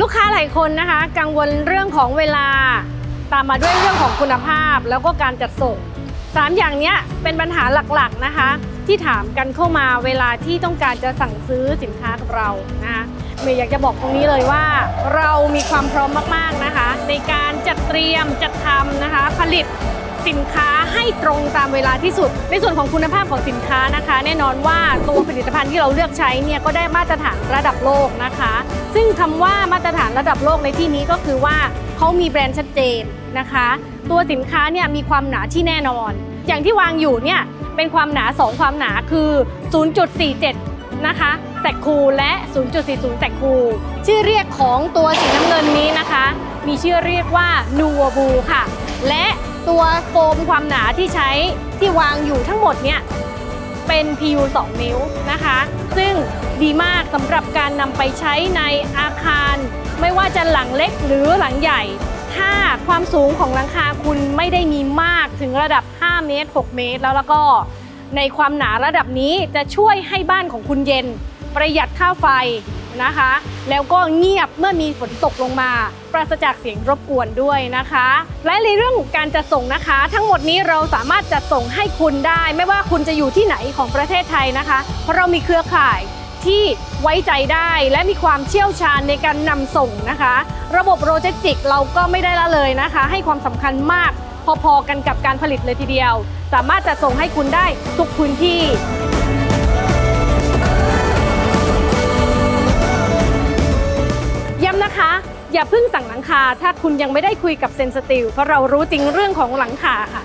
ลูกค้าหลายคนนะคะ กังวลเรื่องของเวลา ตามมาด้วยเรื่องของคุณภาพแล้วก็การจัดส่งสามอย่างนี้เป็นปัญหาหลักๆนะคะ ที่ถามกันเข้ามาเวลาที่ต้องการจะสั่งซื้อสินค้ากับเรานะคะเมย์อยากจะบอกตรงนี้เลยว่า เรามีความพร้อมมากๆนะคะ ในการจัดเตรียมจัดทำนะคะ ผลิต สินค้าให้ตรงตามเวลาที่สุด ในส่วนของคุณภาพของสินค้านะคะ แน่นอนว่าตัวผลิตภัณฑ์ที่เราเลือกใช้เนี่ยก็ได้มาตรฐานระดับโลกนะคะ ซึ่งคำว่ามาตรฐานระดับโลกในที่นี้ก็คือว่าเขามีแบรนด์ชัดเจนนะคะ ตัวสินค้าเนี่ยมีความหนาที่แน่นอน อย่างที่วางอยู่เนี่ยเป็นความหนา 2 ความหนาคือ 0.47 นะคะแซกคูและ 0.40แซกคูชื่อเรียกของตัวสีน้ำเงินนี้นะคะ มีชื่อเรียกว่านูวบูค่ะ และ ตัวโฟมความหนาที่ใช้ที่วางอยู่ทั้งหมดเนี่ยเป็น PU 2 นิ้วนะคะ ซึ่งดีมากสำหรับการนำไปใช้ในอาคาร ไม่ว่าจะหลังเล็กหรือหลังใหญ่ ถ้าความสูงของหลังคาคุณไม่ได้มีมากถึงระดับ 5 เมตร 6 เมตร แล้วแล้วก็ในความหนาระดับนี้จะช่วยให้บ้านของคุณเย็น ประหยัดค่าไฟ นะคะ แล้วก็เงียบเมื่อมีฝนตกลงมา ปราศจากเสียงรบกวนด้วยนะคะ และในเรื่องของการจัดส่งนะคะ ทั้งหมดนี้เราสามารถจัดส่งให้คุณได้ ไม่ว่าคุณจะอยู่ที่ไหนของประเทศไทยนะคะ เพราะเรามีเครือข่ายที่ไว้ใจได้และมีความเชี่ยวชาญในการนำส่งนะคะ ระบบโลจิสติกเราก็ไม่ได้ละเลยนะคะ ให้ความสำคัญมากพอๆกันกับการผลิตเลยทีเดียว สามารถจะส่งให้คุณได้ทุกพื้นที่ อย่าเพิ่งสั่งหลังคา ถ้าคุณยังไม่ได้คุยกับเซนสติลเพราะเรารู้จริงเรื่องของหลังคาค่ะ